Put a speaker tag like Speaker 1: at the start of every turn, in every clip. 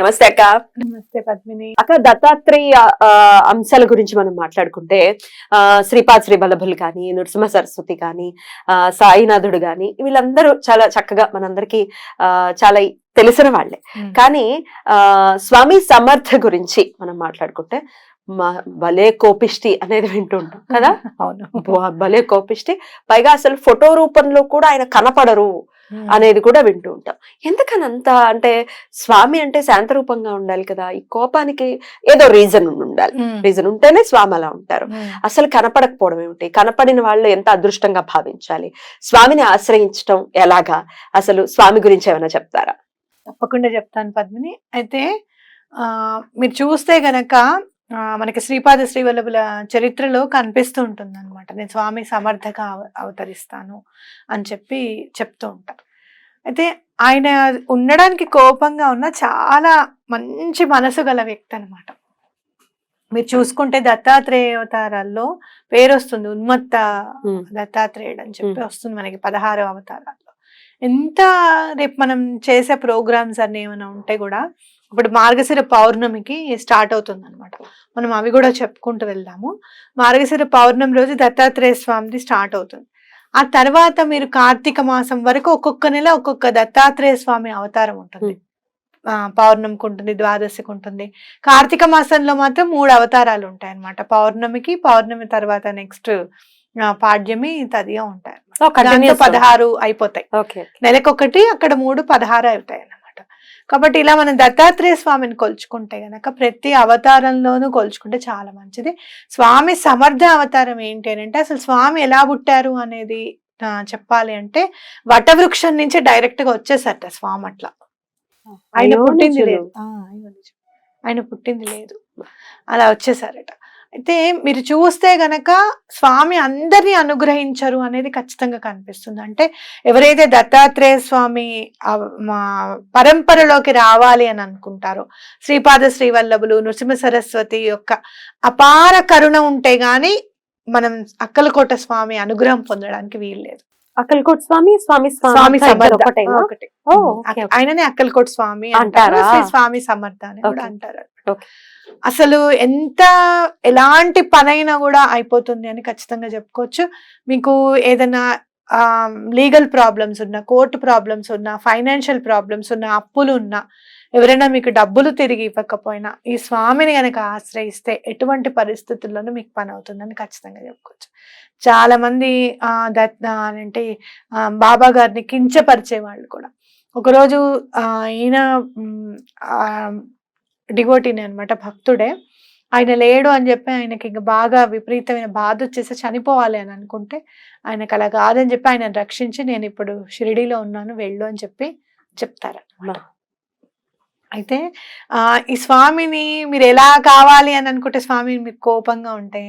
Speaker 1: నమస్తే అక్క
Speaker 2: నమస్తే పద్మిని
Speaker 1: అక్క దత్తాత్రేయ అంశాల గురించి మనం మాట్లాడుకుంటే శ్రీపాద్ శ్రీ బలభులు కానీ నృసింహ సరస్వతి కానీ సాయినాథుడు కానీ వీళ్ళందరూ చాలా చక్కగా మనందరికీ చాలా తెలిసిన వాళ్లే కానీ స్వామి సమర్థ గురించి మనం మాట్లాడుకుంటే భలే కోపిష్టి అనేది వింటుంటాం కదా అవును భలే కోపిష్టి పైగా అసలు ఫోటో రూపంలో కూడా ఆయన కనపడరు Hmm. అనేది కూడా వింటూ ఉంటాం ఎందుకని అంత అంటే స్వామి అంటే శాంతరూపంగా ఉండాలి కదా ఈ కోపానికి ఏదో రీజన్ ఉండాలి రీజన్ hmm. ఉంటేనే స్వామి అలా ఉంటారు hmm. అసలు కనపడకపోవడం ఏమిటి కనపడిన వాళ్ళు ఎంత అదృష్టంగా భావించాలి స్వామిని ఆశ్రయించడం ఎలాగా అసలు స్వామి గురించి ఏమైనా చెప్తారా
Speaker 2: తప్పకుండా చెప్తాను పద్మిని అయితే మీరు చూస్తే గనక మనకి శ్రీపాద శ్రీవల్లభుల చరిత్రలో కనిపిస్తూ ఉంటుంది అనమాట నేను స్వామి సమర్థక అవతరిస్తాను అని చెప్పి చెప్తూ ఉంటారు అయితే ఆయన ఉండడానికి కోపంగా ఉన్న చాలా మంచి మనసు గల వ్యక్తి అనమాట మీరు చూసుకుంటే దత్తాత్రేయ అవతారాల్లో పేరు వస్తుంది ఉన్మత్త దత్తాత్రేయుడు అని చెప్పి వస్తుంది మనకి పదహారు అవతారాల్లో ఎంత రేపు మనం చేసే ప్రోగ్రామ్స్ అన్నీ ఏమైనా ఉంటే కూడా ఇప్పుడు మార్గశిర పౌర్ణమికి స్టార్ట్ అవుతుంది అనమాట మనం అవి కూడా చెప్పుకుంటూ వెళ్దాము మార్గశిర పౌర్ణమి రోజు దత్తాత్రేయ స్వామిది స్టార్ట్ అవుతుంది ఆ తర్వాత మీరు కార్తీక మాసం వరకు ఒక్కొక్క నెల ఒక్కొక్క దత్తాత్రేయ స్వామి అవతారం ఉంటుంది పౌర్ణమికి ఉంటుంది ద్వాదశికి ఉంటుంది కార్తీక మాసంలో మాత్రం మూడు అవతారాలు ఉంటాయి అనమాట పౌర్ణమికి పౌర్ణమి తర్వాత నెక్స్ట్ పాడ్యమి తదిగా ఉంటాయి పదహారు అయిపోతాయి నెలకొకటి అక్కడ మూడు పదహారు అవుతాయి కాబట్టి ఇలా మనం దత్తాత్రేయ స్వామిని కొలుచుకుంటే గనక ప్రతి అవతారంలోనూ కొలుచుకుంటే చాలా మంచిది స్వామి సమర్థ అవతారం ఏంటి అని అంటే అసలు స్వామి ఎలా పుట్టారు అనేది చెప్పాలి అంటే వటవృక్షం నుంచి డైరెక్ట్ గా వచ్చేసట స్వామి అట్లా ఆయన పుట్టింది లేదు ఆయన పుట్టింది లేదు అలా వచ్చేసారట అయితే మీరు చూస్తే గనక స్వామి అందరినీ అనుగ్రహించరు అనేది ఖచ్చితంగా కనిపిస్తుంది అంటే ఎవరైతే దత్తాత్రేయ స్వామి మా పరంపరలోకి రావాలి అని అనుకుంటారో శ్రీపాద శ్రీవల్లభులు నృసింహ సరస్వతి యొక్క అపార కరుణ ఉంటే గాని మనం అక్కలకోట స్వామి అనుగ్రహం పొందడానికి వీల్లేదు అక్కలకోట స్వామి స్వామి స్వామి సమర్థ ఆయననే అక్కలకోట స్వామి అంటారు స్వామి సమర్థ అని కూడా అంటారు అసలు ఎంత ఎలాంటి పనైనా కూడా అయిపోతుంది అని ఖచ్చితంగా చెప్పుకోవచ్చు మీకు ఏదైనా లీగల్ ప్రాబ్లమ్స్ ఉన్నా కోర్టు ప్రాబ్లమ్స్ ఉన్నా ఫైనాన్షియల్ ప్రాబ్లమ్స్ ఉన్నా అప్పులు ఉన్నా ఎవరైనా మీకు డబ్బులు తిరిగి ఇవ్వకపోయినా ఈ స్వామిని కనుక ఆశ్రయిస్తే ఎటువంటి పరిస్థితుల్లోనూ మీకు పని అవుతుందని ఖచ్చితంగా చెప్పుకోవచ్చు చాలామంది అంటే బాబా గారిని కించపరిచే వాళ్ళు కూడా ఒకరోజు ఈయన డిగోటీనే అనమాట భక్తుడే ఆయన లేడు అని చెప్పి ఆయనకి ఇంకా బాగా విపరీతమైన బాధ వచ్చేసి చనిపోవాలి అని అనుకుంటే ఆయనకు అలా కాదని చెప్పి ఆయన రక్షించి నేను ఇప్పుడు షిరిడీలో ఉన్నాను వెళ్ళు అని చెప్పి చెప్తారు అయితే ఆ ఈ స్వామిని మీరు ఎలా కావాలి అని అనుకుంటే స్వామి మీకు కోపంగా ఉంటే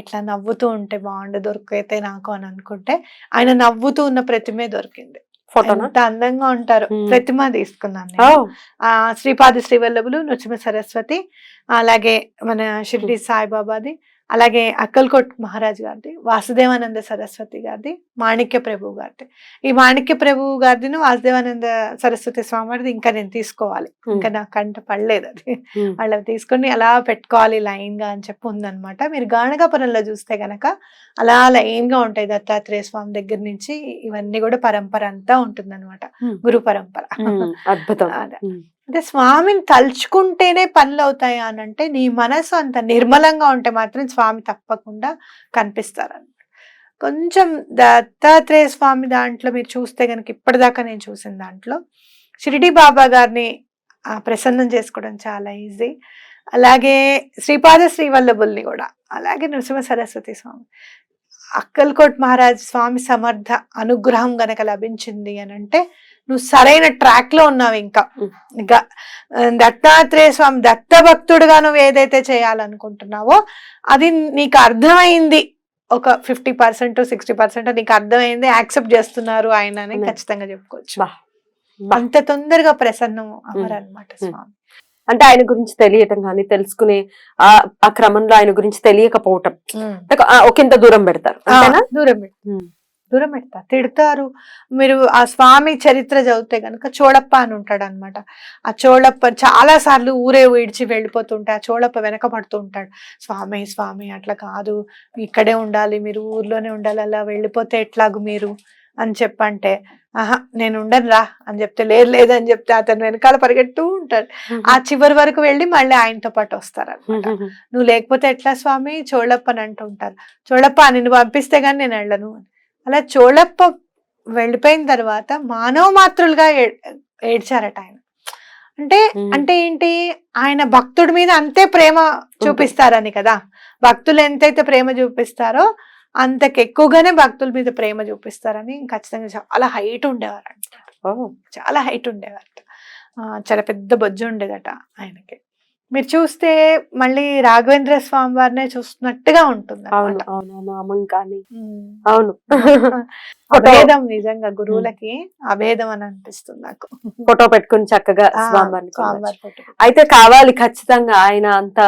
Speaker 2: ఇట్లా నవ్వుతూ ఉంటే బాగుండు దొరికితే నాకు అని అనుకుంటే ఆయన నవ్వుతూ ఉన్న ప్రతిమే దొరికింది ఫోటోనా అందంగా ఉంటారు ప్రతిమ తీసుకున్నాను శ్రీపాది శ్రీవల్లభులు నృసింహ సరస్వతి అలాగే మన షిర్డి సాయిబాబాది అలాగే అక్కల్కోట్ మహారాజ్ గారిది వాసుదేవానంద సరస్వతి గారిది మాణిక్య ప్రభు గారిది ఈ మాణిక్య ప్రభు గారిదిను వాసుదేవానంద సరస్వతి స్వామి వారిది ఇంకా నేను తీసుకోవాలి ఇంకా నా కంట పడలేదు అది వాళ్ళవి తీసుకొని అలా పెట్టుకోవాలి లైన్గా అని చెప్పి ఉందనమాట మీరు గానగాపురంలో చూస్తే గనక అలా లైన్గా ఉంటాయి దత్తాత్రేయ స్వామి దగ్గర నుంచి ఇవన్నీ కూడా పరంపర అంతా ఉంటుందన్నమాట గురు పరంపర అద్భుతం అంటే స్వామిని తలుచుకుంటేనే పనులు అవుతాయా అని అంటే నీ మనసు అంత నిర్మలంగా ఉంటే మాత్రం స్వామి తప్పకుండా కనిపిస్తారని కొంచెం దత్తాత్రేయ స్వామి దాంట్లో మీరు చూస్తే కనుక ఇప్పటిదాకా నేను చూసిన దాంట్లో షిరిడి బాబా గారిని ప్రసన్నం చేసుకోవడం చాలా ఈజీ అలాగే శ్రీపాద శ్రీవల్లభుల్ని కూడా అలాగే నృసింహ సరస్వతి స్వామి అక్కల్కోట్ మహారాజ్ స్వామి సమర్థ అనుగ్రహం గనక లభించింది అని అంటే నువ్వు సరైన ట్రాక్ లో ఉన్నావు ఇంకా దత్తాత్రేయ స్వామి దత్త భక్తుడుగా నువ్వు ఏదైతే చేయాలనుకుంటున్నావో అది నీకు అర్థమైంది ఒక ఫిఫ్టీ పర్సెంట్ సిక్స్టీ పర్సెంట్ నీకు అర్థమైంది యాక్సెప్ట్ చేస్తున్నారు ఆయన అని ఖచ్చితంగా చెప్పుకోవచ్చు అంత తొందరగా ప్రసన్నం అమరనమాట స్వామి
Speaker 1: అంటే ఆయన గురించి తెలియటం కానీ తెలుసుకునే ఆ క్రమంలో ఆయన గురించి తెలియకపోవటం ఒకంత దూరం పెడతారు
Speaker 2: దూరం దూరం పెడతారు తిడతారు మీరు ఆ స్వామి చరిత్ర చదివితే కనుక చోడప్ప అని ఉంటాడు అనమాట ఆ చోడప్ప చాలా సార్లు ఊరే విడిచి వెళ్ళిపోతుంటే ఆ వెనక పడుతూ ఉంటాడు స్వామి స్వామి అట్లా కాదు ఇక్కడే ఉండాలి మీరు ఊర్లోనే ఉండాలి అలా వెళ్ళిపోతే ఎట్లాగు మీరు అని చెప్పంటే ఆహా నేను ఉండను రా అని చెప్తే లేదు లేదు అని చెప్తే అతను వెనకాల పరిగెడుతూ ఉంటాడు ఆ చివరి వరకు వెళ్ళి మళ్ళీ ఆయనతో పాటు అనమాట నువ్వు లేకపోతే ఎట్లా స్వామి చోళప్ప అని అంటూ ఉంటారు చోళప్ప నిన్ను పంపిస్తే గానీ నేను వెళ్ళను అలా చోళప్ప వెళ్ళిపోయిన తర్వాత మానవ మాతృలుగా ఏడ్చారట ఆయన అంటే అంటే ఏంటి ఆయన భక్తుడి మీద అంతే ప్రేమ చూపిస్తారని కదా భక్తులు ఎంతైతే ప్రేమ చూపిస్తారో అంతకెక్కువగానే భక్తుల మీద ప్రేమ చూపిస్తారని ఖచ్చితంగా చాలా హైట్ ఉండేవారంట చాలా హైట్ ఉండేవారట చాలా పెద్ద బొజ్జు ఉండేదట ఆయనకి మీరు చూస్తే మళ్ళీ రాఘవేంద్ర స్వామి వారినే చూస్తున్నట్టుగా ఉంటుంది అవును అవును కానీ అవును అభేదం నిజంగా గురువులకి అభేదం అని అనిపిస్తుంది నాకు
Speaker 1: ఫోటో పెట్టుకుని చక్కగా స్వామివారిని అయితే కావాలి ఖచ్చితంగా ఆయన అంత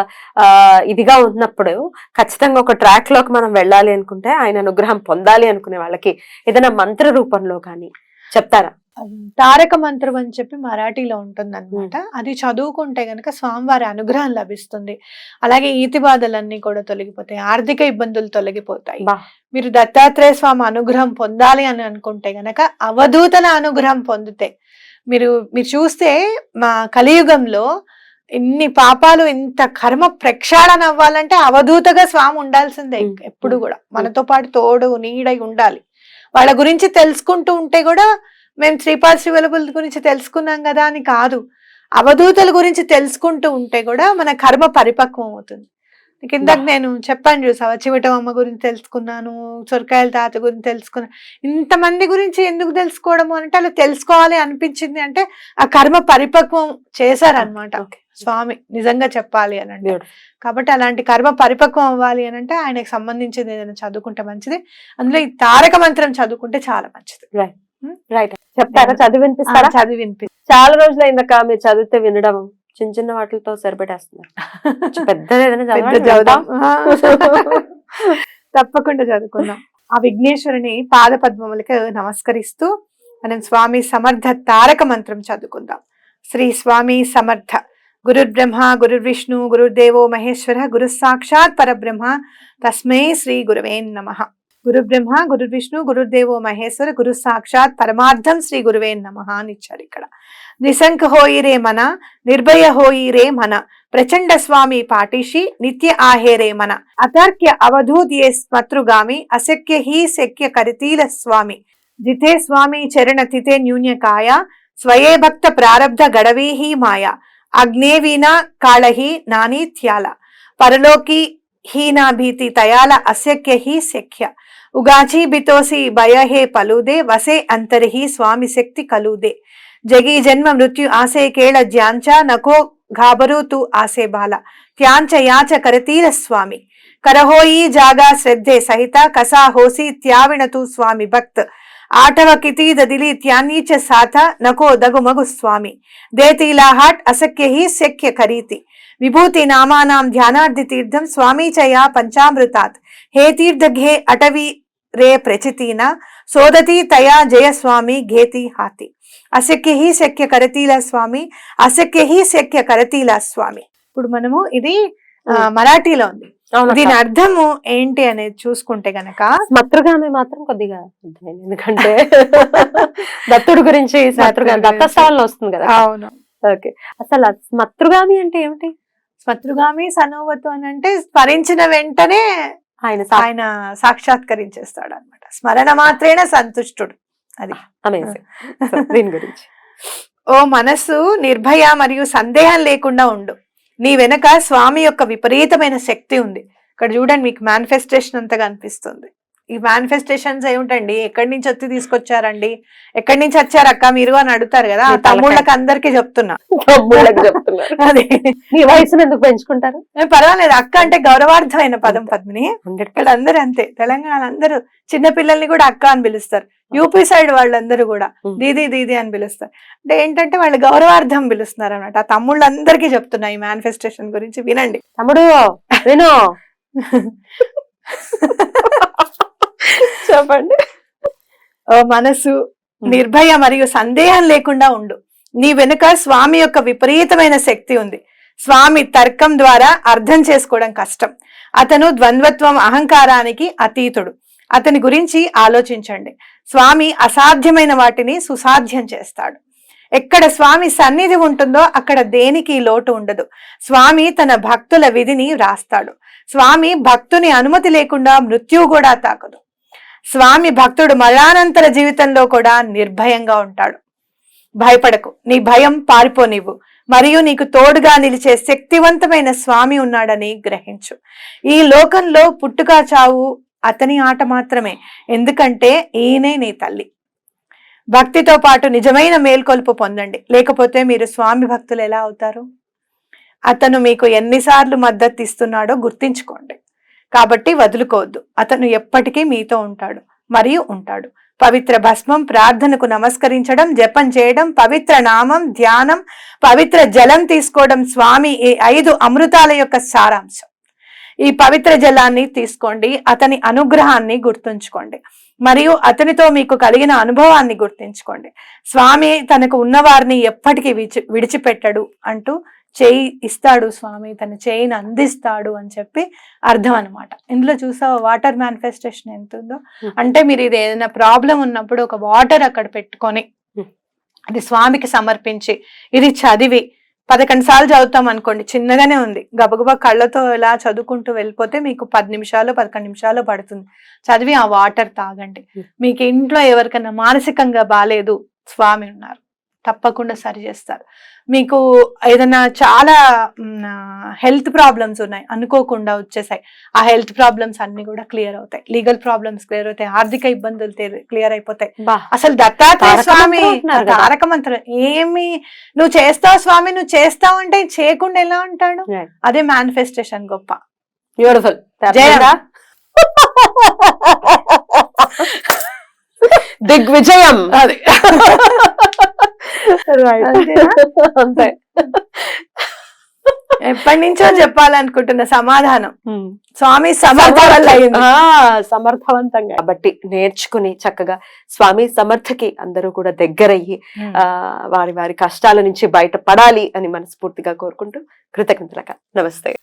Speaker 1: ఇదిగా ఉన్నప్పుడు ఖచ్చితంగా ఒక ట్రాక్ లోకి మనం వెళ్ళాలి అనుకుంటే ఆయన అనుగ్రహం పొందాలి అనుకునే వాళ్ళకి ఏదైనా మంత్ర రూపంలో కానీ చెప్తారా
Speaker 2: తారక మంత్రం అని చెప్పి మరాఠీలో ఉంటుందన్నమాట అది చదువుకుంటే గనక స్వామివారి అనుగ్రహం లభిస్తుంది అలాగే ఈతి బాధలన్నీ కూడా తొలగిపోతాయి ఆర్థిక ఇబ్బందులు తొలగిపోతాయి మీరు దత్తాత్రేయ స్వామి అనుగ్రహం పొందాలి అని అనుకుంటే గనక అవధూతన అనుగ్రహం పొందితే మీరు మీరు చూస్తే మా కలియుగంలో ఇన్ని పాపాలు ఇంత కర్మ ప్రక్షాళన అవ్వాలంటే అవధూతగా స్వామి ఉండాల్సిందే ఎప్పుడు కూడా మనతో పాటు తోడు నీడై ఉండాలి వాళ్ళ గురించి తెలుసుకుంటూ ఉంటే కూడా మేము శ్రీపాద పార్ట్స్ అవైలబుల్ గురించి తెలుసుకున్నాం కదా అని కాదు అవధూతల గురించి తెలుసుకుంటూ ఉంటే కూడా మన కర్మ పరిపక్వం అవుతుంది ఇందాక నేను చెప్పాను చూసావా చివటం అమ్మ గురించి తెలుసుకున్నాను సొరకాయల తాత గురించి తెలుసుకున్నాను ఇంతమంది గురించి ఎందుకు తెలుసుకోవడము అంటే అలా తెలుసుకోవాలి అనిపించింది అంటే ఆ కర్మ పరిపక్వం చేశారనమాట స్వామి నిజంగా చెప్పాలి అని అంటే కాబట్టి అలాంటి కర్మ పరిపక్వం అవ్వాలి అని అంటే ఆయనకు సంబంధించింది ఏదైనా చదువుకుంటే మంచిది అందులో ఈ తారక మంత్రం చదువుకుంటే చాలా మంచిది
Speaker 1: రైట్ రైట్ చెప్తారా mm. చదివి వినిపిస్తారా చదివి వినిపి చాలా రోజులు అయిందక్క మీరు చదివితే వినడం చిన్న చిన్న వాటితో సరిపెట్టేస్తున్నారు
Speaker 2: తప్పకుండా చదువుకుందాం ఆ విఘ్నేశ్వరుని పాద పద్మములకి నమస్కరిస్తూ మనం స్వామి సమర్థ తారక మంత్రం చదువుకుందాం శ్రీ స్వామి సమర్థ గురుర్బ్రహ్మ గురుర్విష్ణు గురుర్దేవో మహేశ్వర గురు సాక్షాత్ పరబ్రహ్మ తస్మై శ్రీ గురువేన్ నమ గురు బ్రహ్మ గురు విష్ణు గురుదేవో మహేశ్వర గురు సాక్షాత్ పరమార్థం శ్రీ గురువే నమ అని ఇచ్చారు ఇక్కడ నిశంక్ హోయిరే మన నిర్భయ హోయిరే మన ప్రచండ స్వామి పాటిషి నిత్య ఆహేరే మన అతర్క్య అవధూదియే స్మతృగామి అశక్య హీ శక్య కరితీల స్వామి జితే స్వామి చరణ తితే న్యూన్యకాయ స్వయే భక్త ప్రారబ్ధ గడవీహి మాయా అగ్నేవీనా కాళహి నానీ త్యాల పరలోకి हीना भीति तयाल अशक्य ही शख्य उगाची बितोसी भय हे पलुदे वसे अंतर ही स्वामी शक्ति कलुदे जगी जन्म मृत्यु आसे केल ज्यांचा नको घाबरू तू आसे बाला त्यांच याच करतील स्वामी करहोई जागा श्रद्धे सहिता कसा होसी त्याविण तू स्वामी भक्त ಆಟವಕಿತೀದದಿಲೀತ್ಯಾನೀಚ ಸಾಥ ನಕೋ ದಗುಮಗು ಸ್ವಾಮಿ ದೇತೀಲಾಹಾಟ್ ಅಸಖ್ಯ ಹಿ ಶಕ್ಯ ಕರೀತಿ ವಿಭೂತಿ ನಾಮಾನಾಂ ಧ್ಯಾನಾರ್ಧಿ ತೀರ್ಥಂ ಸ್ವಾಮೀಚಯ ಪಂಚಾಮೃತಾತ್ ಹೇ ತೀರ್ಥಘೇ ಅಟವಿ ರೇ ಪ್ರಚಿತೀನ ಸೋದತಿ ತಯಾ ಜಯಸ್ವಾಮಿ ಘೇತಿ ಹಾತಿ అశక్య హి శక్య కరతీల స్వామి అశక్య హి శక్య కరతీల స్వామి ఇప్పుడు మనము ఇది మరాఠీలో ఉంది దీని అర్థము ఏంటి అనేది చూసుకుంటే గనక
Speaker 1: మతృగామి మాత్రం కొద్దిగా ఎందుకంటే దత్తుడు గురించి మతృగామి దత్తస్థానంలో వస్తుంది కదా అవును ఓకే అసలు మతృగామి అంటే ఏమిటి
Speaker 2: స్మతృగామి సనోవతు అని అంటే స్మరించిన వెంటనే ఆయన ఆయన సాక్షాత్కరించేస్తాడు అనమాట స్మరణ మాత్రేన సంతుష్టుడు
Speaker 1: అది దీని
Speaker 2: గురించి ఓ మనసు నిర్భయ మరియు సందేహం లేకుండా ఉండు నీ వెనక స్వామి యొక్క విపరీతమైన శక్తి ఉంది ఇక్కడ చూడండి మీకు మేనిఫెస్టేషన్ అంతగా అనిపిస్తుంది ఈ మేనిఫెస్టేషన్స్ అయి ఉంటాయండి ఎక్కడి నుంచి వచ్చి తీసుకొచ్చారండి ఎక్కడి నుంచి వచ్చారు అక్క మీరు అని అడుగుతారు కదా తమ్ముళ్ళకి అందరికీ చెప్తున్నా
Speaker 1: అదే వయసును ఎందుకు పెంచుకుంటారు
Speaker 2: పర్వాలేదు అక్క అంటే గౌరవార్థమైన పదం పద్మిని ఇక్కడ అందరూ అంతే తెలంగాణ అందరూ చిన్న పిల్లల్ని కూడా అక్క అని పిలుస్తారు యూపీ సైడ్ వాళ్ళందరూ కూడా దీది దీది అని పిలుస్తారు అంటే ఏంటంటే వాళ్ళు గౌరవార్థం పిలుస్తున్నారు అనమాట ఆ తమ్ముళ్ళందరికీ చెప్తున్నా ఈ మేనిఫెస్టేషన్ గురించి వినండి
Speaker 1: తమ్ముడు విను
Speaker 2: చెప్పండి మనసు నిర్భయ మరియు సందేహం లేకుండా ఉండు నీ వెనుక స్వామి యొక్క విపరీతమైన శక్తి ఉంది స్వామి తర్కం ద్వారా అర్థం చేసుకోవడం కష్టం అతను ద్వంద్వత్వం అహంకారానికి అతీతుడు అతని గురించి ఆలోచించండి స్వామి అసాధ్యమైన వాటిని సుసాధ్యం చేస్తాడు ఎక్కడ స్వామి సన్నిధి ఉంటుందో అక్కడ దేనికి లోటు ఉండదు స్వామి తన భక్తుల విధిని వ్రాస్తాడు స్వామి భక్తుని అనుమతి లేకుండా మృత్యువు కూడా తాకదు స్వామి భక్తుడు మరణానంతర జీవితంలో కూడా నిర్భయంగా ఉంటాడు భయపడకు నీ భయం పారిపోనివ్వు మరియు నీకు తోడుగా నిలిచే శక్తివంతమైన స్వామి ఉన్నాడని గ్రహించు ఈ లోకంలో పుట్టుక చావు అతని ఆట మాత్రమే ఎందుకంటే ఈయనే నీ తల్లి భక్తితో పాటు నిజమైన మేల్కొల్పు పొందండి లేకపోతే మీరు స్వామి భక్తులు ఎలా అవుతారు అతను మీకు ఎన్నిసార్లు మద్దతు ఇస్తున్నాడో గుర్తించుకోండి కాబట్టి వదులుకోవద్దు అతను ఎప్పటికీ మీతో ఉంటాడు మరియు ఉంటాడు పవిత్ర భస్మం ప్రార్థనకు నమస్కరించడం జపం చేయడం పవిత్ర నామం ధ్యానం పవిత్ర జలం తీసుకోవడం స్వామి ఈ ఐదు అమృతాల యొక్క సారాంశం ఈ పవిత్ర జలాన్ని తీసుకోండి అతని అనుగ్రహాన్ని గుర్తుంచుకోండి మరియు అతనితో మీకు కలిగిన అనుభవాన్ని గుర్తించుకోండి స్వామి తనకు ఉన్నవారిని ఎప్పటికీ విడిచిపెట్టడు అంటూ చేయి ఇస్తాడు స్వామి తన చేయిని అందిస్తాడు అని చెప్పి అర్థం అనమాట ఇందులో చూసా వాటర్ మేనిఫెస్టేషన్ ఎంత ఉందో అంటే మీరు ఇది ఏదైనా ప్రాబ్లం ఉన్నప్పుడు ఒక వాటర్ అక్కడ పెట్టుకొని అది స్వామికి సమర్పించి ఇది చదివి పదకొండు సార్లు చదువుతాం అనుకోండి చిన్నగానే ఉంది గబగబా కళ్ళతో ఇలా చదువుకుంటూ వెళ్ళిపోతే మీకు పది నిమిషాలు పదకొండు నిమిషాలు పడుతుంది చదివి ఆ వాటర్ తాగండి మీకు ఇంట్లో ఎవరికైనా మానసికంగా బాగాలేదు స్వామి ఉన్నారు తప్పకుండా సరి చేస్తారు మీకు ఏదైనా చాలా హెల్త్ ప్రాబ్లమ్స్ ఉన్నాయి అనుకోకుండా వచ్చేసాయి ఆ హెల్త్ ప్రాబ్లమ్స్ అన్ని కూడా క్లియర్ అవుతాయి లీగల్ ప్రాబ్లమ్స్ క్లియర్ అవుతాయి ఆర్థిక ఇబ్బందులు క్లియర్ అయిపోతాయి అసలు దత్తాత్రేయ స్వామి తారక మంత్రం ఏమి నువ్వు చేస్తావు స్వామి నువ్వు చేస్తావు అంటే చేయకుండా ఎలా ఉంటాడు అదే మేనిఫెస్టేషన్ గొప్ప
Speaker 1: బ్యూటిఫుల్ దిగ్విజయం అది
Speaker 2: అంతే ఎప్పటి నుంచో చెప్పాలనుకుంటున్న సమాధానం స్వామి
Speaker 1: సమర్థవంతంగా కాబట్టి నేర్చుకుని చక్కగా స్వామి సమర్థకి అందరూ కూడా దగ్గరయ్యి ఆ వారి వారి కష్టాల నుంచి బయటపడాలి అని మనస్ఫూర్తిగా కోరుకుంటూ కృతజ్ఞతలక నమస్తే